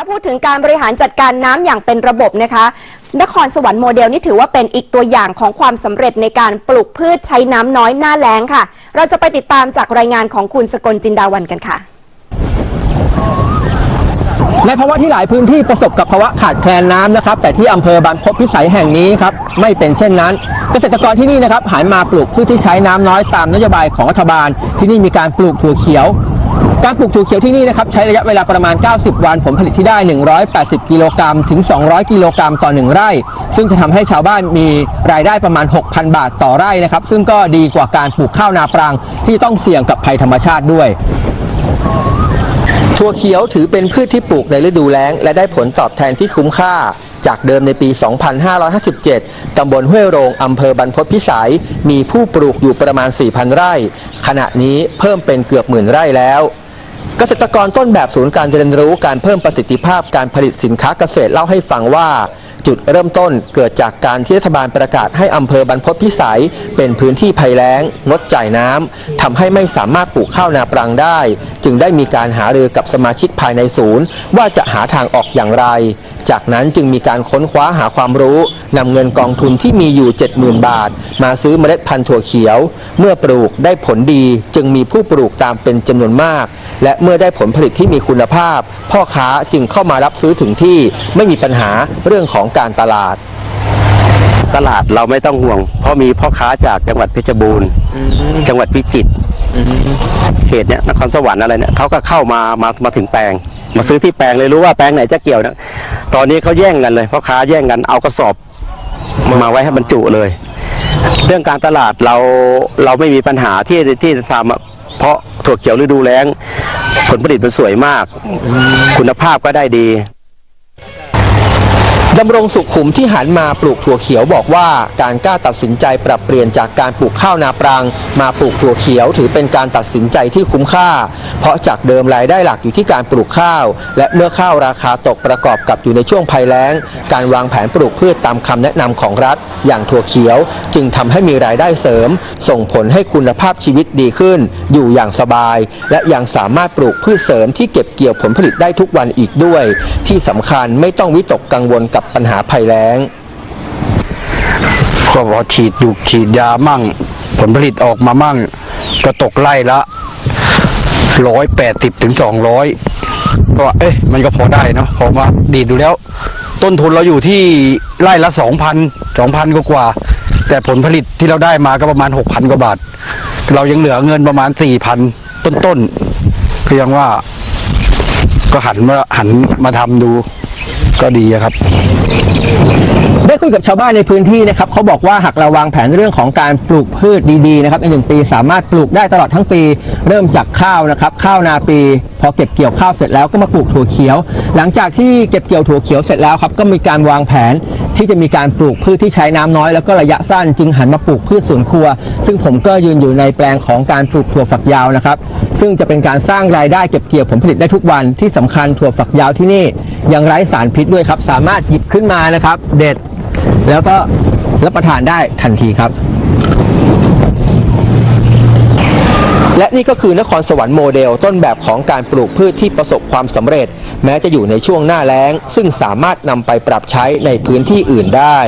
ถ้าพูดถึงการบริหารจัดการน้ำอย่างเป็นระบบนะคะ นครสวรรค์โมเดลนี่ถือว่าเป็นอีกตัวอย่างของความสำเร็จในการปลูกพืชใช้น้ำน้อยหน้าแล้งค่ะ เราจะไปติดตามจากรายงานของคุณสกลจินดาวันกันค่ะ ในภาวะที่หลายพื้นที่ประสบกับภาวะขาดแคลนน้ำนะครับ แต่ที่อำเภอบางพบพิสัยแห่งนี้ครับไม่เป็นเช่นนั้น เกษตรกรที่นี่นะครับหันมาปลูกพืชที่ใช้น้ำน้อยตามนโยบายของรัฐบาล ที่นี่มีการปลูกถั่วเขียว การปลูกถั่วเขียวที่นี่นะครับใช้ระยะเวลาประมาณ 90 วันผลผลิตที่ได้ 180 กิโลกรัมถึง 200 กิโลกรัมต่อ 1 ไร่ ซึ่งจะทำให้ชาวบ้านมีรายได้ประมาณ 6,000 บาทต่อไร่นะครับ ซึ่งก็ดีกว่าการปลูกข้าวนาปรังที่ต้องเสี่ยงกับภัยธรรมชาติด้วยถั่วเขียวถือเป็นพืชที่ปลูกในฤดูแล้ง และได้ผลตอบแทนที่คุ้มค่า จากเดิมในปี 2557 ตำบลห้วยโรง อำเภอบรรพตพิสัย มีผู้ปลูกอยู่ประมาณ 4,000 ไร่ ขณะนี้เพิ่มเป็นเกือบหมื่นไร่แล้ว เกษตรกรต้นแบบศูนย์การเรียนรู้การเพิ่มประสิทธิภาพการผลิตสินค้าเกษตรเล่าให้ฟังว่า จุดเริ่มต้นเกิดจากการที่รัฐบาลประกาศให้อำเภอบรรพตพิสัย เป็นพื้นที่ภัยแล้ง งดจ่ายน้ำทำให้ไม่สามารถปลูกข้าวนาปรังได้ จึงได้มีการหารือกับสมาชิกภายในศูนย์ ว่าจะหาทางออกอย่างไร จากนั้นจึงมีการค้นคว้าหาความรู้นำเงินกองทุนที่มีอยู่ 70,000 บาท มาซื้อเมล็ดพันธุ์ถั่วเขียว เมื่อปลูกได้ผลดีจึงมีผู้ปลูกตามเป็นจำนวนมาก และเมื่อได้ผลผลิตที่มีคุณภาพ พ่อค้าจึงเข้ามารับซื้อถึงที่ไม่มีปัญหาเรื่องของการตลาด ตลาดเราไม่ต้องห่วง เพราะมีพ่อค้าจากจังหวัดเพชรบูรณ์จังหวัดพิจิตรเขตเนี้ยนครสวรรค์อะไรเนี่ยเขาก็เข้ามามามาถึงแปลง มาซื้อที่แปลงเลยรู้ว่าแปลงไหนจะเกี่ยวนะตอนนี้เขาแย่งกันเลยพ่อค้าแย่งกันเอากระสอบมาไว้ให้บรรจุเลย เรื่องการตลาดเราเราไม่มีปัญหาที่ที่จะทำอะเพราะถั่วเขียวฤดูแล้ง ผลผลิตมันสวยมาก คุณภาพก็ได้ดี ดำรงสุขขุมที่หันมาปลูกถั่วเขียวบอกว่าการกล้าตัดสินใจปรับเปลี่ยนจากการปลูกข้าวนาปรัง มาปลูกถั่วเขียวถือเป็นการตัดสินใจที่คุ้มค่า เพราะจากเดิมรายได้หลักอยู่ที่การปลูกข้าว และเมื่อข้าวราคาตกประกอบกับอยู่ในช่วงภัยแล้ง การวางแผนปลูกพืชตามคำแนะนำของรัฐ อย่างถั่วเขียว จึงทำให้มีรายได้เสริม ส่งผลให้คุณภาพชีวิตดีขึ้น อยู่อย่างสบาย และยังสามารถปลูกพืชเสริมที่เก็บเกี่ยวผลผลิตได้ทุกวันอีกด้วย ที่สำคัญไม่ต้องวิตกกังวลกับปัญหาภัยแล้ง ก็พอฉีดอยู่ฉีดยามั่ง ผลผลิตออกมามั่ง ก็ตกไล่ละร้อยแปดสิบถึงสองร้อยก็เอ๊ะมันก็พอได้เนาะพอมาดีดดูแล้ว ต้นทุนเราอยู่ที่ไร่ละสองพันสองพันกว่า แต่ผลผลิตที่เราได้มาก็ประมาณหกพันกว่าบาท เรายังเหลือเงินประมาณสี่พันต้นๆก็ยังว่า ก็หันมาหันมาทำดู ก็ดีอะครับ ได้คุยกับชาวบ้านในพื้นที่นะครับเขาบอกว่าหากเราวางแผนเรื่องของการปลูกพืชดีๆนะครับในหนึ่งปีสามารถปลูกได้ตลอดทั้งปี เริ่มจากข้าวนะครับ ข้าวนาปี พอเก็บเกี่ยวข้าวเสร็จแล้วก็มาปลูกถั่วเขียว หลังจากที่เก็บเกี่ยวถั่วเขียวเสร็จแล้วครับก็มีการวางแผนที่จะมีการปลูกพืชที่ใช้น้ำน้อยแล้วก็ระยะสั้นจึงหันมาปลูกพืชสวนครัว ซึ่งผมก็ยืนอยู่ในแปลงของการปลูกถั่วฝักยาวนะครับ ซึ่งจะเป็นการสร้างรายได้เก็บเกี่ยวผลผลิตได้ทุกวันที่สำคัญถั่วฝักยาวที่นี่ ยังไร้สารพิษด้วยครับ สามารถหยิบขึ้นมานะครับ เด็ด แล้วก็รับประทานได้ทันทีครับ และนี่ก็คือนครสวรรค์โมเดลต้นแบบของการปลูกพืชที่ประสบความสำเร็จ แม้จะอยู่ในช่วงหน้าแล้ง ซึ่งสามารถนำไปปรับใช้ในพื้นที่อื่นได้